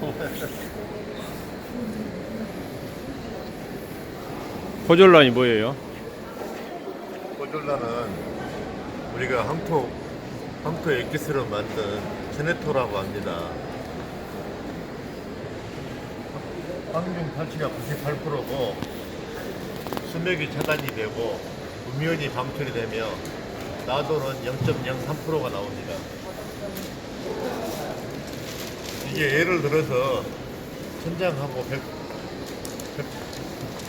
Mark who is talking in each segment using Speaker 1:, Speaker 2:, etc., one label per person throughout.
Speaker 1: 포졸란이 뭐예요?
Speaker 2: 포졸라는 우리가 황토 황토 액기스로 만든 체네토라고 합니다. 황중 탈취가 98%고 수맥이 차단이 되고 음이온이 방출이 되며 나도는 0.03%가 나옵니다. 이게 예를 들어서 천장하고 벽, 벽,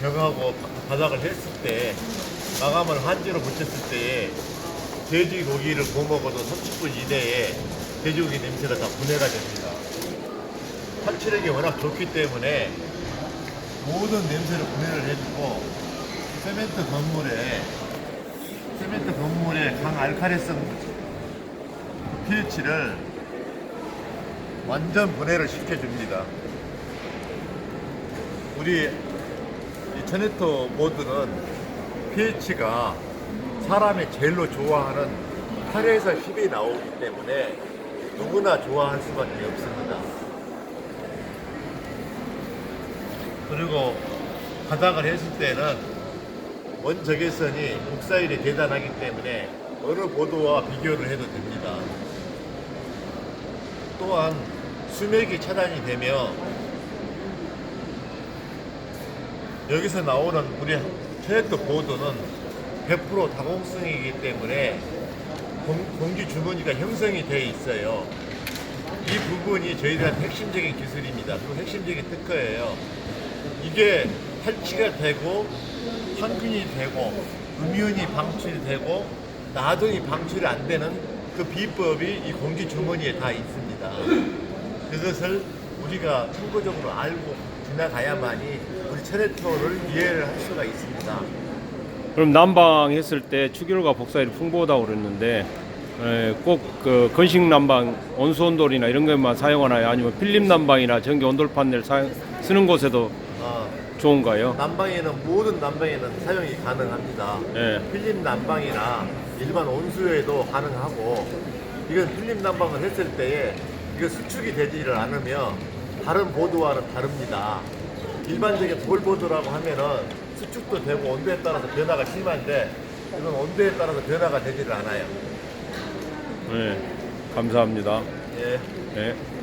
Speaker 2: 벽하고 바닥을 했을 때 마감을 한지로 붙였을 때에 돼지 고기를 구워 먹어도 30분 이내에 돼지 고기 냄새가 다 분해가 됩니다. 탈취력이 워낙 좋기 때문에 모든 냄새를 분해를 해주고 세멘트 건물에 세멘트 건물의 강 알칼리성 pH를 완전 분해를 시켜줍니다. 우리 이 체네토 보드는 pH가 사람이 제일로 좋아하는 8에서 10이 나오기 때문에 누구나 좋아할 수밖에 없습니다. 그리고 바닥을 했을 때는 원적외선이 국사일이 대단하기 때문에 어느 보드와 비교를 해도 됩니다. 또한 수맥이 차단이 되며 여기서 나오는 우리 트랙터 보드는 100% 다공성이기 때문에 공, 공기 주머니가 형성이 돼 있어요. 이 부분이 저희들한테 핵심적인 기술입니다. 그리고 핵심적인 특허예요. 이게 탈취가 되고 항균이 되고 음이온이 방출이 되고 나동이 방출이 안 되는 그 비법이 이 공기 주머니에 다 있습니다. 그것을 우리가 참고적으로 알고 지나가야만이 우리 체레토를 이해를 할 수가 있습니다.
Speaker 1: 그럼 난방 했을 때 추결과 복사율이 풍부하다고 그랬는데 꼭그 건식 난방 온수 온돌이나 이런 것만 사용하나요? 아니면 필름 난방이나 전기 온돌 판넬 사용, 쓰는 곳에도
Speaker 2: 어,
Speaker 1: 좋은가요?
Speaker 2: 난방에는 모든 난방에는 사용이 가능합니다.
Speaker 1: 예.
Speaker 2: 필름 난방이나 일반 온수에도 가능하고 이건 필름 난방을 했을 때에 이거 수축이 되지를 않으면 다른 보드와는 다릅니다. 일반적인 볼보드라고 하면은 수축도 되고 온도에 따라서 변화가 심한데 이건 온도에 따라서 변화가 되지를 않아요.
Speaker 1: 네, 감사합니다.
Speaker 2: 예.
Speaker 1: 네.